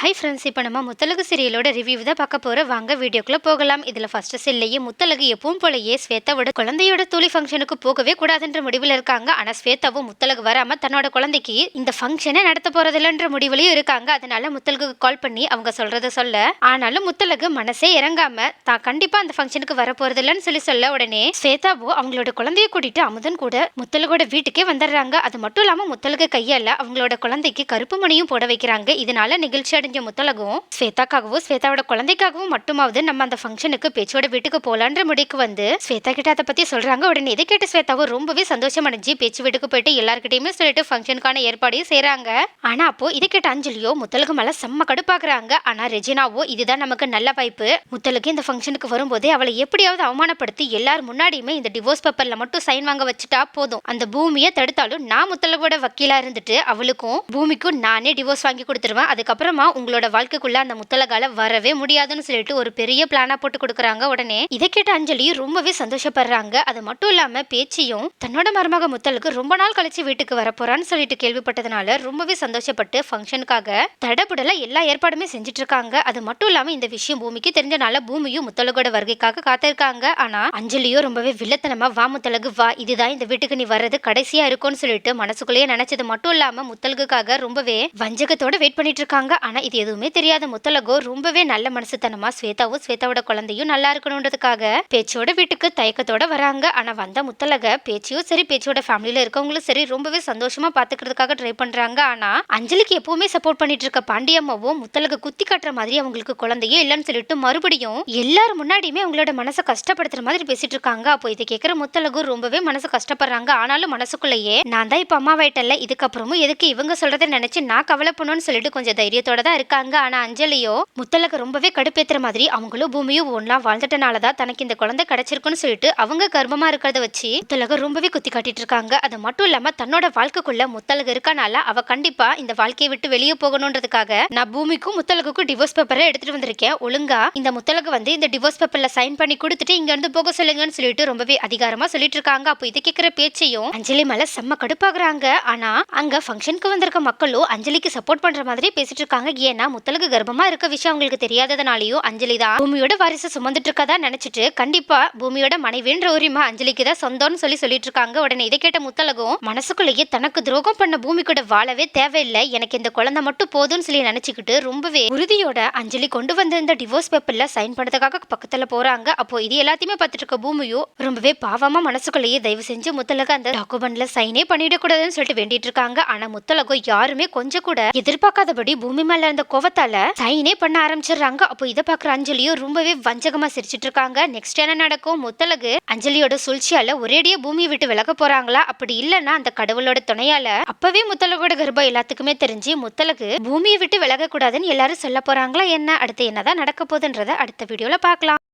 Hi friends இப்போ நம்ம Muthazhagu சீரியலோட review தான் பார்க்க போகிற வாங்க வீடியோக்குள்ளே போகலாம். இதில் ஃபஸ்ட்டு செல்லையே முத்தலகு எப்பவும் போலயே ஸ்வேதாவோட குழந்தையோட தூளி ஃபங்க்ஷனுக்கு போகவே கூடாதுன்ற முடிவில் இருக்காங்க. ஆனால் ஸ்வேதாவும் முத்தலகு வராமல் தன்னோட குழந்தைக்கு இந்த ஃபங்க்ஷனை நடத்த போகிறதில்லன்ற முடிவுலையும் இருக்காங்க. அதனால முத்தலகுக்கு கால் பண்ணி அவங்க சொல்கிறத சொல்ல ஆனாலும் முத்தலகு மனசே இறங்காம தான் கண்டிப்பாக அந்த ஃபங்க்ஷனுக்கு வர போகிறதில்லன்னு சொல்லி சொல்ல உடனே ஸ்வேதாவோ அவங்களோட குழந்தைய கூட்டிட்டு அமுதன் கூட முத்தலகோட வீட்டுக்கே வந்துடுறாங்க. அது மட்டும் இல்லாமல் முத்தலகு கையால் அவங்களோட குழந்தைக்கு கருப்பு மணியும் போட வைக்கிறாங்க. இதனால நிகழ்ச்சி கொஞ்சம் முத்தலகும் ஸ்வேதாக்காகவும் ஸ்வேதாவோட குழந்தைக்காகவும் மட்டுமாவது நம்ம அந்த ஃபங்க்ஷனுக்கு பேச்சோட வீட்டுக்கு போலான்ற முடிக்கு வந்து ஸ்வேதா கிட்ட அதை பத்தி சொல்றாங்க. உடனே இதை கேட்டு ஸ்வேதாவும் ரொம்பவே சந்தோஷம் அடைஞ்சு பேச்சு வீட்டுக்கு போயிட்டு எல்லாருக்கிட்டையுமே சொல்லிட்டு ஃபங்க்ஷனுக்கான ஏற்பாடையும் செய்யறாங்க ஆனா அப்போ இதை கேட்ட அஞ்சலியோ முத்தலகு மேல செம்ம கடுப்பாக்குறாங்க. ஆனா ரெஜினாவோ இதுதான் நமக்கு நல்ல வாய்ப்பு. முத்தலுக்கு இந்த ஃபங்க்ஷனுக்கு வரும்போதே அவளை எப்படியாவது அவமானப்படுத்தி எல்லார் முன்னாடியுமே இந்த டிவோர்ஸ் பேப்பர்ல மட்டும் சைன் வாங்க வச்சுட்டா போதும். அந்த பூமியை தடுத்தாலும் நான் முத்தலகோட வக்கீலா இருந்துட்டு அவளுக்கும் பூமிக்கும் நானே டிவோர்ஸ் வாங்கி கொடுத்துருவேன். அதுக்கப்புறமா உங்களோட வாழ்க்கைக்குள்ள அந்த முத்தலகால வரவே முடியாதுன்னு சொல்லிட்டு ஒரு பெரிய பிளானா போட்டு கொடுக்குறாங்க. உடனே இதை கேட்ட அஞ்சலி ரொம்பவே சந்தோஷப்படுறாங்க. அது மட்டும் இல்லாம பேச்சியும் தன்னோட மருமக முத்தலுக்கு ரொம்ப நாள் கழிச்சு வீட்டுக்கு வரப்போறான்னு சொல்லிட்டு கேள்விப்பட்டதுனால ரொம்பவே சந்தோஷப்பட்டு ஃபங்க்ஷனுக்காக தடபுடல எல்லா ஏற்பாடுமே செஞ்சுட்டு இருக்காங்க அது மட்டும் இல்லாம இந்த விஷயம் பூமிக்கு தெரிஞ்சனால பூமியும் முத்தலகோட வருகைக்காக காத்திருக்காங்க. ஆனா அஞ்சலியோ ரொம்பவே வில்லத்தனமா வா முத்தலகு வா. இதுதான் இந்த வீட்டுக்கு நீ வர்றது கடைசியா இருக்கும்னு சொல்லிட்டு மனசுக்குள்ளேயே நினைச்சது மட்டும் இல்லாம முத்தலகுக்காக ரொம்பவே வஞ்சகத்தோட வெயிட் பண்ணிட்டு இருக்காங்க ஆனா இது எதுவுமே தெரியாத முத்தலகோ ரொம்பவே நல்ல மனசுத்தனமா ஸ்வேதாவும் ஸ்வேதாவோட குழந்தையும் நல்லா இருக்கணுன்றதுக்காக பேச்சோட வீட்டுக்கு தயக்கத்தோட வராங்க. ஆனா வந்த முத்தலக பேச்சியும் சரி பேச்சியோட ஃபேமிலியில இருக்கவங்களும் சரி ரொம்பவே சந்தோஷமா பாத்துக்கிறதுக்காக ட்ரை பண்றாங்க. ஆனா அஞ்சலிக்கு எப்பவுமே சப்போர்ட் பண்ணிட்டு இருக்க பாண்டியம்மாவும் முத்தலக குத்தி காட்டுற மாதிரி அவங்களுக்கு குழந்தையே இல்லைன்னு சொல்லிட்டு மறுபடியும் எல்லாரும் முன்னாடியுமே அவங்களோட மனசை கஷ்டப்படுத்துற மாதிரி பேசிட்டு இருக்காங்க. அப்போ இதை கேட்கிற முத்தலகு ரொம்பவே மனசு கஷ்டப்படுறாங்க. ஆனாலும் மனசுக்குள்ளேயே நான் தான் இப்ப அம்மாவாயிட்டல இதுக்கப்புறமும் எதுக்கு இவங்க சொல்றதை நினைச்சு நான் கவலைப்படணும்னு சொல்லிட்டு கொஞ்சம் தைரியத்தோட தான் இருக்காங்க. ஆனா அஞ்சலியோ முத்தலக ரொம்பவே கடுப்பேத்துற மாதிரி அவங்களும் பூமியும் ஒன்றா வாழ்ந்துட்டனால தான் தனக்கு இந்த குழந்தை கிடைச்சிருக்குன்னு சொல்லிட்டு அவங்க கர்ப்பமா இருக்கிறத வச்சு முத்தலக ரொம்பவே குத்தி காட்டிட்டு இருக்காங்க. அது மட்டும் இல்லாம தன்னோட வாழ்க்கைக்குள்ள முத்தலக இருக்கனால அவ கண்டிப்பா இந்த வாழ்க்கையை விட்டு வெளியே போகணுன்றதுக்காக நான் பூமிக்கும் முத்தலகுக்கும் டிவோர்ஸ் பேப்பரை எடுத்துட்டு வந்திருக்கேன். ஒழுங்கா இந்த முத்தலகு வந்து இந்த டிவோர்ஸ் பேப்பர்ல சைன் பண்ணி கொடுத்துட்டு இங்க இருந்து போக சொல்லுங்கன்னு சொல்லிட்டு ரொம்பவே அதிகாரமா சொல்லிட்டு இருக்காங்க. அப்போ இது கேட்கிற பேச்சையும் அஞ்சலி மேல செம்ம கடுப்பாகுறாங்க. ஆனா அங்க ஃபங்க்ஷனுக்கு வந்திருக்க மக்களும் அஞ்சலிக்கு சப்போர்ட் பண்ற மாதிரி பேசிட்டு இருக்காங்க. ஏன்னா முத்தலகு கர்ப்பமா இருக்க விஷயம் அவங்களுக்கு தெரியாததுனாலயும் அஞ்சலி தான் பூமியோட வாரிசு சுமந்துட்டு இருக்கதா நினைச்சிட்டு கண்டிப்பா பூமியோட மனைவின்ற உரிமை அஞ்சலிக்கு தான் சொந்தம்னு சொல்லி சொல்லிட்டு இருக்காங்க உடனே இதை கேட்ட முத்தலகும் மனசுக்குள்ளேயே தனக்கு துரோகம் பண்ண பூமி கூட வாழவே தேவையில்லை. எனக்கு இந்த குழந்தை மட்டும் போதும்னு சொல்லி நினைச்சுக்கிட்டு ரொம்பவே உறுதியோட அஞ்சலி கொண்டு வந்த இந்த டிவோர்ஸ் பேப்பர்ல சைன் பண்ணதுக்காக பக்கத்துல போறாங்க. அப்போ இது எல்லாத்தையுமே பார்த்துட்டு இருக்க பூமியும் ரொம்பவே பாவமா மனசுக்குள்ளேயே தயவு செஞ்சு முத்தலக அந்த டாக்குமெண்ட்ல சைனே பண்ணிடக்கூடாதுன்னு சொல்லிட்டு வேண்டிட்டு இருக்காங்க ஆனா முத்தலகம் யாருமே கொஞ்சம் கூட எதிர்பார்க்காதபடி பூமி மேல அந்த கோவத்தால சைனே பண்ண ஆரம்பிச்சிடுறாங்க. அப்போ இதை பாக்குற அஞ்சலியும் ரொம்பவே வஞ்சகமா சிரிச்சிட்டு இருக்காங்க. நெக்ஸ்ட் என்ன நடக்கும்? முத்தலகு அஞ்சலியோட சூழ்ச்சியால ஒரேடியே பூமியை விட்டு விலக போறாங்களா? அப்படி இல்லைன்னா அந்த கடவுளோட துணையால அப்பவே முத்தலகோட கர்ப்பம் எல்லாத்துக்குமே தெரிஞ்சு முத்தலகு பூமியை விட்டு விலக கூடாதுன்னு எல்லாரும் சொல்ல போறாங்களா என்ன? அடுத்து என்னதான் நடக்க போகுதுன்றத அடுத்த வீடியோல பார்க்கலாம்.